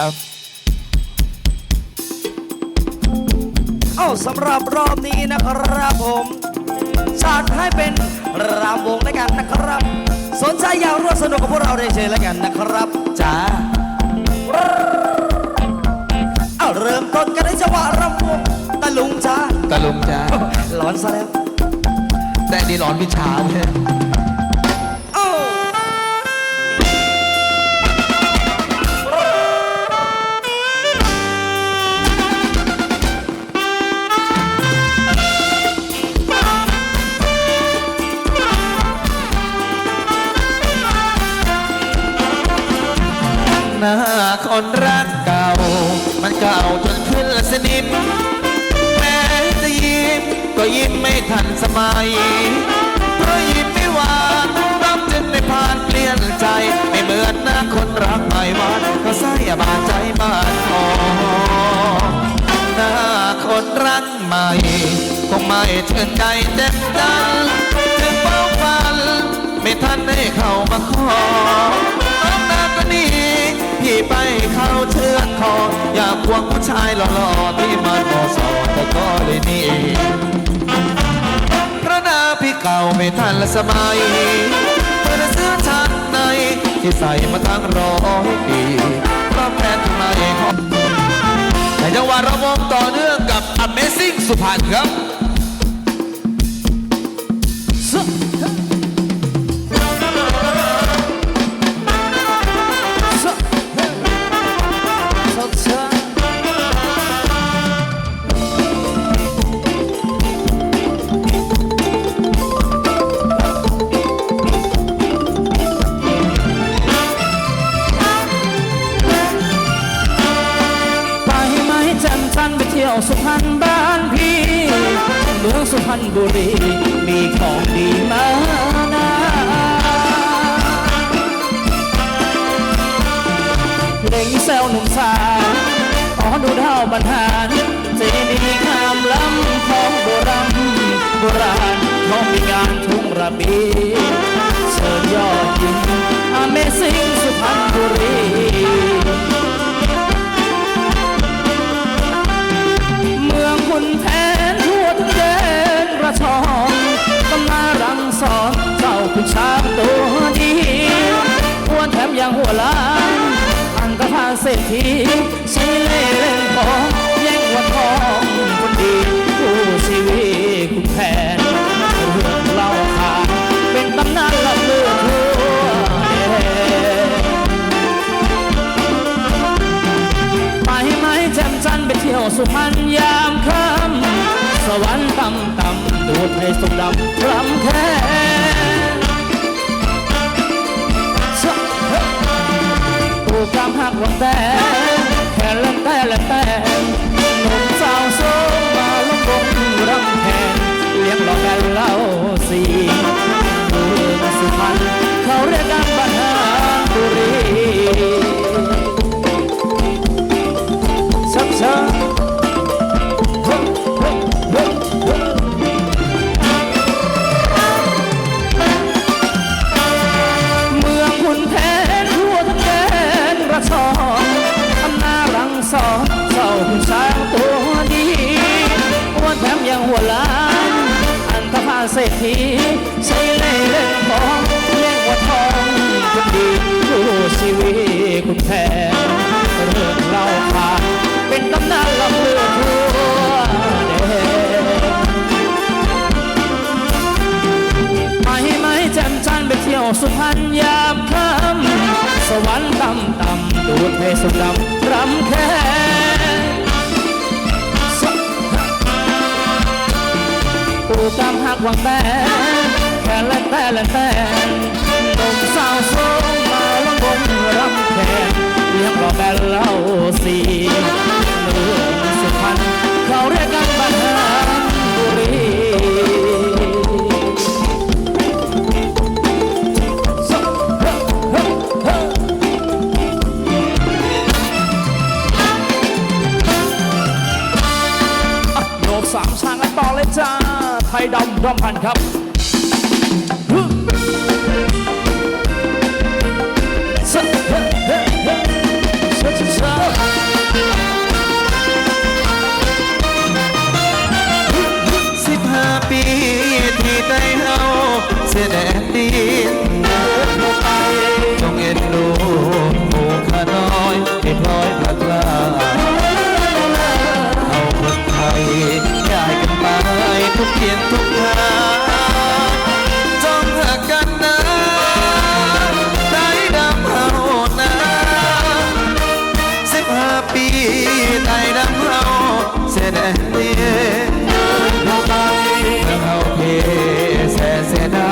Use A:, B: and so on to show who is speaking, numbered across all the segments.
A: ครับ
B: เอ้าสำหรับรอบนี้นะครับผมจัดให้เป็นรำวงแล้วกันนะครับ สนใจอยากร่วมสนุกกับพวกเราได้เชิญแล้วกันนะครับจ้าเอาเริ่มต้นกันในจังหวะรำวงตะลุงจ้า
A: ตะลุงจ้า
B: ร้อนซะแล้ว
A: แต่นี่ร้อนพิชาเลย น้าคนรักเก่า มันเก่าจนขึ้นสนิมแม้จะยิ้มก็ยิ้มไม่ทันสมัย เพราะยิ้มไม่หวานรับจึงได้ผ่านเปลี่ยนใจ ไม่เหมือนหน้าคนรักใหม่วานก็ใส่บาดใจบาดคอหน้าคนรักใหม่คงไม่เชิญใจเจ็บดังถึงเป้าฝัน ไม่ทันได้เข้ามาขอ ไปเข้าเชือดคอ อยากควงผู้ชายหล่อๆที่มันมาะสมแต่ก็เลยหนี่พระนาพี่เก่าไม่ทันละสมัยเมื่อเสื้อชั้นในที่ใส่มาตั้งร้อยปีก็แพทย์มาเองในจังหวะระวงต่อเนื่องกับ Amazing สุพรรณครับ
B: บุรี มีของดีมานาเพลงแซวหนุ่มสาวขอดูเท่าบรรหารเจดีย์งามล้ำของโบราณโบราณเขามีงานทุ่งระเบีเชิญยอดหญิง Amazing สุพรรณบุรี เจ้าคุณชางตัวดีอ้วนแถมยังหัวล้านอันตรพานเศรษฐีใช้เล่เล่นของแย่งวันทองคนดีผู้ชีวิตคุณแผนเรื่องเล่าขานเป็นตำนานลับเลือทั่วไปไหมแจ่มจันทร์ไปเที่ยวสุพรรณยามค่ำสวรรค์ต่ำต่ำดูดให้สุขดำรำแค่ามหักวันแต่แค่เล่นแต่เล่นแต่ เศรษฐีใช้เล่เล่นของแย่งวัดทองคนดีผู้ชีวิตคุณแผนเรื่องเล่าผ่านเป็นตำนานลำเลือทั่วแดนไปไหมแจ่มจันไปเที่ยวสุพรรณยามค่ำสวรรค์ต่ำต่ำดูดให้สุดำรำแค่ ปูตามหักหวังแต่แค่เล่นแต่เล่นแต่ตกสาวโซมาลงบนรำแขนเรียกรอ
A: แบลเล่าสี ด้อมพันครับ แสน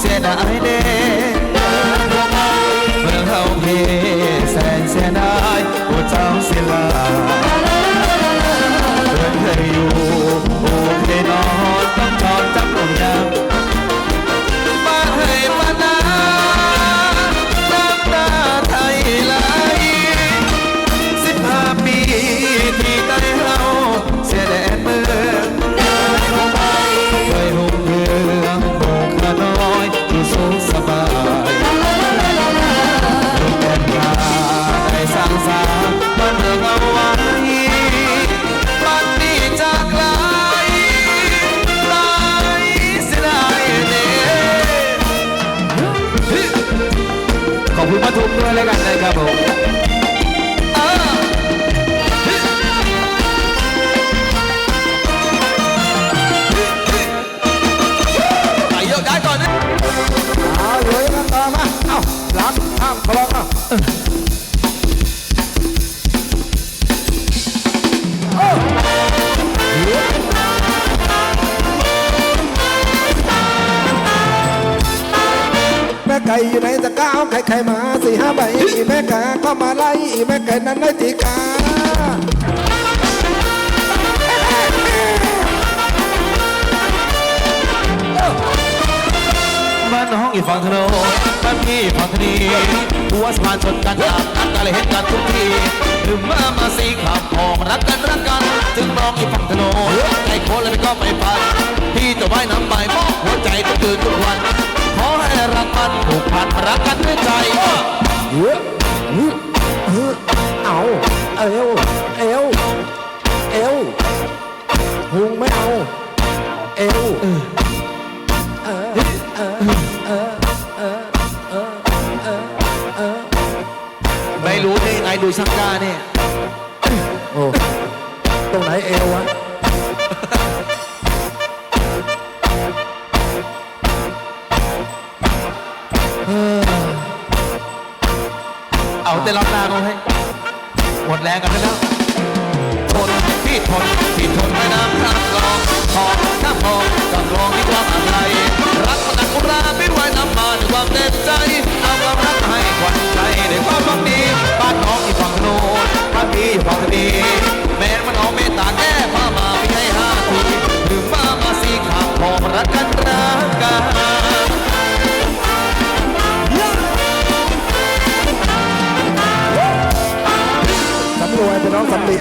A: เสียดายเด้ มาทุก ไก่อ
C: ยู่ไหนตะก้าวไข่ไข่มาสี่ห้าใบแม่กาก็มาไล่แม่ไก่นั้นได้ตีกา
A: บ้านน้องอีฝั่งถนนบ้านพี่ฝั่งธนีหัวสะพานชนกันอาบนัดกันเลยเห็นกันทุกทีหรือมามาสีขับพองรักกันรักกันถึงน้องอีฝั่งถนนใจโคนแล้วก็ไม่ปันพี่จะว่ายน้ำไปมอบหัวใจทุกคืนทุกวัน ให้รักกันผูกพันรักกันด้วยใจ
C: เอ้าเอ้า
A: ได้
C: รอ
A: บหน้าเขาให้หมดแรงกันไปแล้วทนพี่ทนพี่ทนไม่น้ำข้ามคลองทองข้ามคลองกับคลองที่ความอะไร รักมันดังอุราไม่ไหวน้ำมาด้วยความเต็มใจเอาความรักให้ควันใจในความหวังดีบ้านน้องอีกฝั่งโน้นบ้านพี่ฝั่งนี้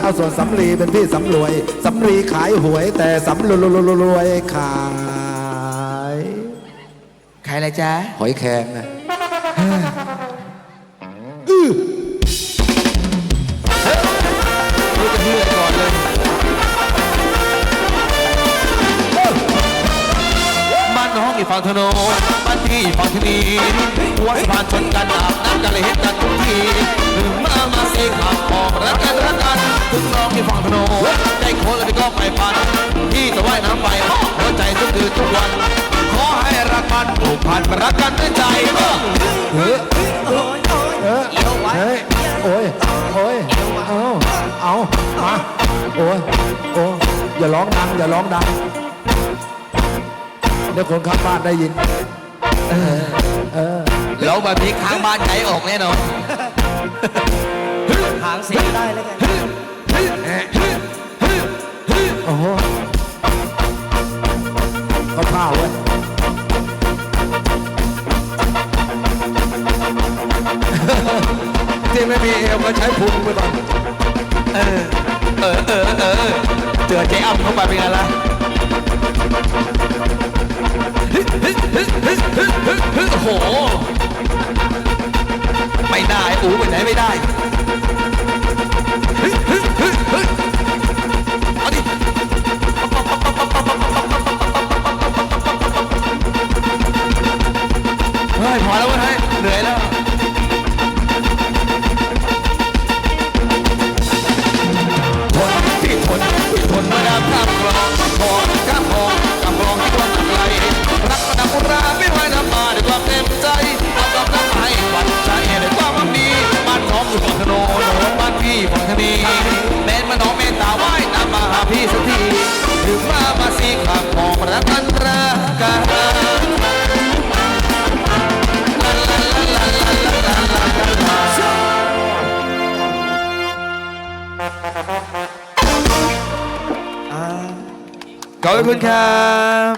A: เป็
C: นน้องสำลีเอาส่วนสำลีเป็นพี่สำรวยสำลีขายหวย แต่สำรวยรวยขาย
A: ใครอะไรจ๊ะ
C: หอยแครงไง
A: รู้จะเพื่อก่อนเลย บ้านน้องอีกฝั่งถนนบ้านพี่ฝั่งทนีหัวสะพานชนกันอาบน้ำกันเลยเห็นกันทุกทีถึงมามาเสียงขับออก ต้องไปพัน ที่สวายน้ำไฟหัวใจทุกคืนทุกวัน ขอให้รักมันผูกพันรักกันด้วยใจเฮ้ย
C: เฮ้ยโอ้ยโอ้ยเอาเอามาโอ้ยโอ้ยอย่าร้องดังอย่าร้องดังเดี๋ยวคนข้างบ้านได้ยินเออเออ
A: แล้วแบบนี้ข้างบ้านใจออกแน่นอน
B: หางเสียงได้แล้วกัน
C: โอ้โหก็ผ้าเว้ยที่ไม่มีเอวมาใช้พุงไปตอน
A: เออ เออ เออ เออ เจอเจ๊อ้ํเข้าไปเป็นไงล่ะโอ้โห ไม่ได้ อู๋ไปไหนไม่ได้ ขอบคุณครับ